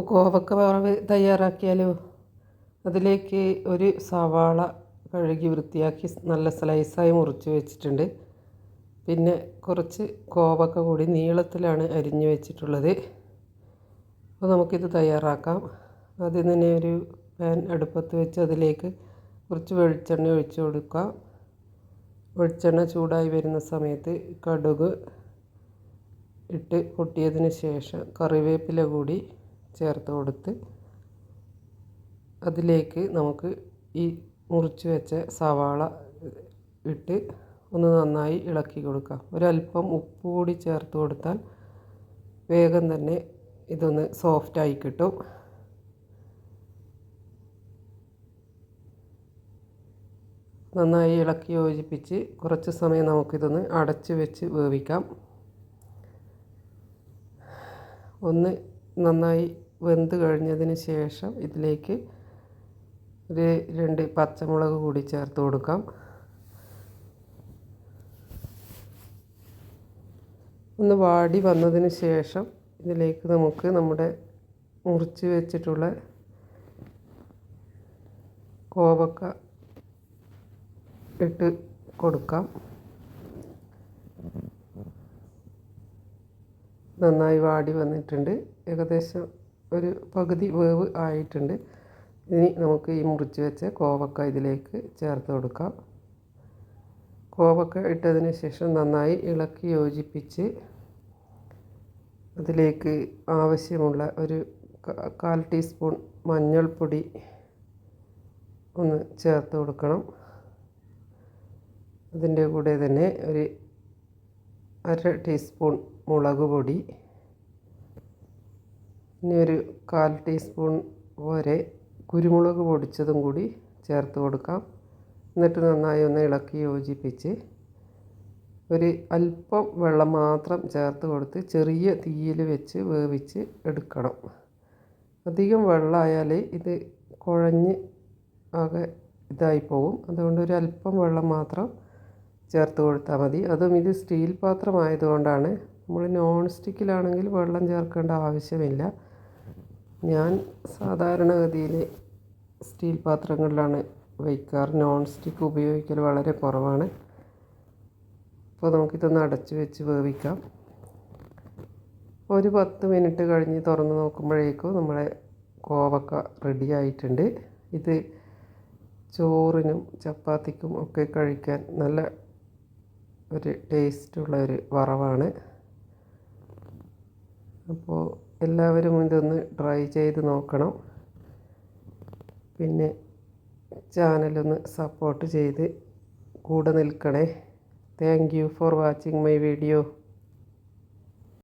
കോവക്ക വറവ് തയ്യാറാക്കിയാലോ? അതിലേക്ക് ഒരു സവാള കഴുകി വൃത്തിയാക്കി നല്ല സ്ലൈസായി മുറിച്ച് വെച്ചിട്ടുണ്ട്. പിന്നെ കുറച്ച് കോവക്ക കൂടി നീളത്തിലാണ് അരിഞ്ഞു വെച്ചിട്ടുള്ളത്. അപ്പോൾ നമുക്കിത് തയ്യാറാക്കാം. ആദ്യം തന്നെ ഒരു പാൻ അടുപ്പത്ത് വെച്ച് അതിലേക്ക് കുറച്ച് വെളിച്ചെണ്ണ ഒഴിച്ചു കൊടുക്കാം. വെളിച്ചെണ്ണ ചൂടായി വരുന്ന സമയത്ത് കടുക് ഇട്ട് പൊട്ടിയതിന് ശേഷം കറിവേപ്പില കൂടി ചേർത്ത് കൊടുത്ത് അതിലേക്ക് നമുക്ക് ഈ മുറിച്ച് വെച്ച സവാള ഇട്ട് ഒന്ന് നന്നായി ഇളക്കി കൊടുക്കാം. ഒരല്പം ഉപ്പ് കൂടി ചേർത്ത് കൊടുത്താൽ വേഗം തന്നെ ഇതൊന്ന് സോഫ്റ്റായി കിട്ടും. നന്നായി ഇളക്കി യോജിപ്പിച്ച് കുറച്ച് സമയം നമുക്കിതൊന്ന് അടച്ച് വെച്ച് വേവിക്കാം. ഒന്ന് നന്നായി വെന്ത് കഴിഞ്ഞതിന് ശേഷം ഇതിലേക്ക് ഒരു രണ്ട് പച്ചമുളക് കൂടി ചേർത്ത് കൊടുക്കാം. ഒന്ന് വാടി വന്നതിന് ശേഷം ഇതിലേക്ക് നമുക്ക് നമ്മുടെ മുറിച്ച് വെച്ചിട്ടുള്ള കോവക്ക ഇട്ട് കൊടുക്കാം. നന്നായി വാടി വന്നിട്ടുണ്ട്. ഏകദേശം ഒരു പകുതി വേവ് ആയിട്ടുണ്ട്. ഇനി നമുക്ക് ഈ മുറിച്ച് വെച്ച കോവക്ക ഇതിലേക്ക് ചേർത്ത് കൊടുക്കാം. കോവക്ക ഇട്ടതിന് ശേഷം നന്നായി ഇളക്കി യോജിപ്പിച്ച് അതിലേക്ക് ആവശ്യമുള്ള ഒരു കാൽ ടീസ്പൂൺ മഞ്ഞൾപ്പൊടി ഒന്ന് ചേർത്ത് കൊടുക്കണം. അതിന്റെ കൂടെ തന്നെ ഒരു അര ടീസ്പൂൺ മുളക് പൊടി ഇനി ഒരു കാൽ ടീസ്പൂൺ വരെ കുരുമുളക് പൊടിച്ചതും കൂടി ചേർത്ത് കൊടുക്കാം. എന്നിട്ട് നന്നായി ഒന്ന് ഇളക്കി യോജിപ്പിച്ച് ഒരു അല്പം വെള്ളം മാത്രം ചേർത്ത് കൊടുത്ത് ചെറിയ തീയിൽ വെച്ച് വേവിച്ച് എടുക്കണം. അധികം വെള്ളമായാൽ ഇത് കുഴഞ്ഞ് ആകെ ഇതായി പോകും അതുകൊണ്ട് ഒരു അല്പം വെള്ളം മാത്രം ചേർത്ത് കൊടുത്താൽ മതി. അതും ഇത് സ്റ്റീൽ പാത്രമായതുകൊണ്ടാണ് നമ്മൾ നോൺ സ്റ്റിക്കിലാണെങ്കിൽ വെള്ളം ചേർക്കേണ്ട ആവശ്യമില്ല. ഞാൻ സാധാരണഗതിയിൽ സ്റ്റീൽ പാത്രങ്ങളിലാണ് വയ്ക്കാറ് നോൺ സ്റ്റിക്ക് ഉപയോഗിക്കൽ വളരെ കുറവാണ്. അപ്പോൾ നമുക്കിതൊന്ന് അടച്ച് വെച്ച് വേവിക്കാം. ഒരു പത്ത് മിനിറ്റ് കഴിഞ്ഞ് തുറന്ന് നോക്കുമ്പോഴേക്കും നമ്മുടെ കോവക്ക റെഡി ആയിട്ടുണ്ട്. ഇത് ചോറിനും ചപ്പാത്തിക്കും ഒക്കെ കഴിക്കാൻ നല്ല ഒരു ടേസ്റ്റുള്ള ഒരു വറവാണ്. അപ്പോൾ എല്ലാവരും ഇതൊന്ന് ട്രൈ ചെയ്ത് നോക്കണം. പിന്നെ ചാനലൊന്ന് സപ്പോർട്ട് ചെയ്ത് കൂടെ നിൽക്കണേ. Thank you for watching my video